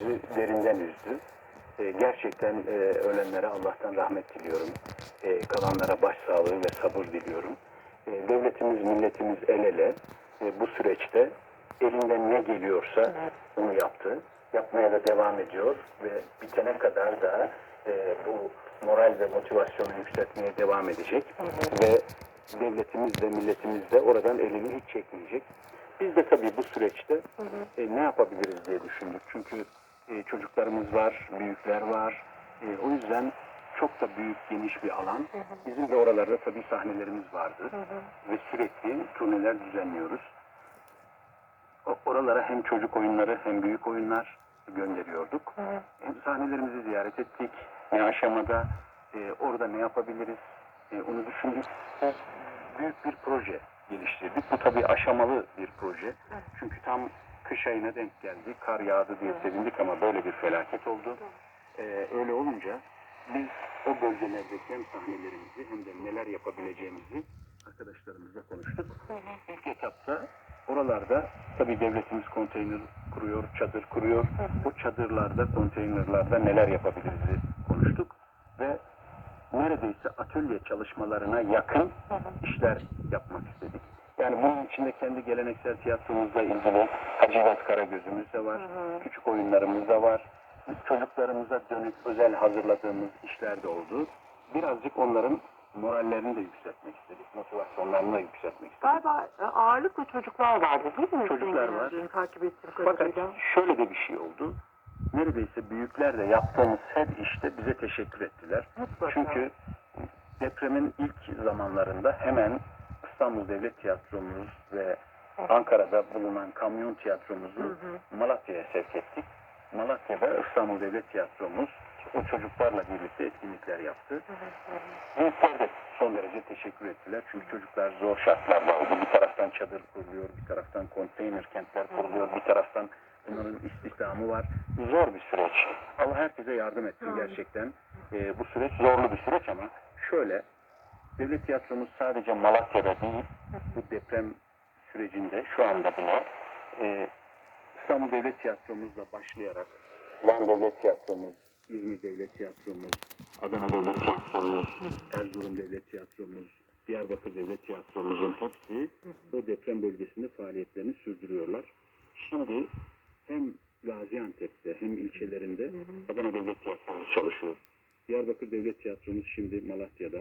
bizi derinden üzdü. E, gerçekten e, ölenlere Allah'tan rahmet diliyorum. E, kalanlara başsağlığı ve sabır diliyorum. E, devletimiz, milletimiz el ele e, bu süreçte elinden ne geliyorsa onu yaptı. Yapmaya da devam ediyor ve bitene kadar da e, bu moral ve motivasyonu yükseltmeye devam edecek. Ve devletimiz de milletimiz de oradan elini hiç çekmeyecek. Biz de tabii bu süreçte e, ne yapabiliriz diye düşündük. Çünkü e, çocuklarımız var, büyükler var. E, o yüzden çok da büyük, geniş bir alan. Bizim de oralarda tabii sahnelerimiz vardı. Ve sürekli turneler düzenliyoruz. O- Oralara hem çocuk oyunları hem büyük oyunlar gönderiyorduk. Hem sahnelerimizi ziyaret ettik. Ne aşamada, e, orada ne yapabiliriz e, onu düşündük. Ve büyük bir proje geliştirdik. Bu tabii aşamalı bir proje. Çünkü tam kış ayına denk geldi. Kar yağdı diye sevindik ama böyle bir felaket oldu. E, öyle olunca biz o bölgelerdeki hem sahnelerimizi hem de neler yapabileceğimizi arkadaşlarımızla konuştuk. İlk etapta oralarda tabii devletimiz konteyner kuruyor, çadır kuruyor. O çadırlarda, konteynerlarda neler yapabiliriz konuştuk ve neredeyse atölye çalışmalarına yakın işler yapmak istedik. Yani bunun içinde kendi geleneksel tiyatromuzla ilgili Hacivat Karagöz'ümüz de var, küçük oyunlarımız da var. Çocuklarımıza dönük özel hazırladığımız işler de oldu. Birazcık onların morallerini de yükseltmek istedik, motivasyonlarını da yükseltmek istedik. Galiba e, ağırlıklı çocuklar vardı değil mi? Çocuklar var. Takip ettiğim Fakat şöyle de bir şey oldu. Neredeyse büyükler de yaptığımız her işte bize teşekkür ettiler. Mutlaka. Çünkü depremin ilk zamanlarında hemen İstanbul Devlet Tiyatromuz ve Ankara'da bulunan kamyon tiyatromuzu Malatya'ya sevk ettik. Malatya'da İstanbul Devlet Tiyatromuz o çocuklarla birlikte etkinlikler yaptı. Büyükler de son derece teşekkür ettiler. Çünkü çocuklar zor şartlarda oldu. Bir taraftan çadır kuruluyor, bir taraftan konteyner kentler kuruluyor, bir taraftan bunların istihdamı var. Zor bir süreç. Allah herkese yardım etsin gerçekten. Ee, bu süreç zorlu bir süreç ama şöyle, devlet tiyatromuz sadece Malatya'da değil, bu deprem sürecinde şu anda bile e, İstanbul Devlet Tiyatromuzla başlayarak Van Devlet Tiyatromuz, İzmir Devlet Tiyatromuz, Adana Devlet Tiyatromuz, Erzurum Devlet Tiyatromuz, Diyarbakır Devlet Tiyatromuzun hepsi o deprem bölgesinde faaliyetlerini sürdürüyorlar. Şimdi hem Gaziantep'te hem ilçelerinde Adana Devlet Tiyatromuz çalışıyor. Diyarbakır Devlet Tiyatromuz şimdi Malatya'da,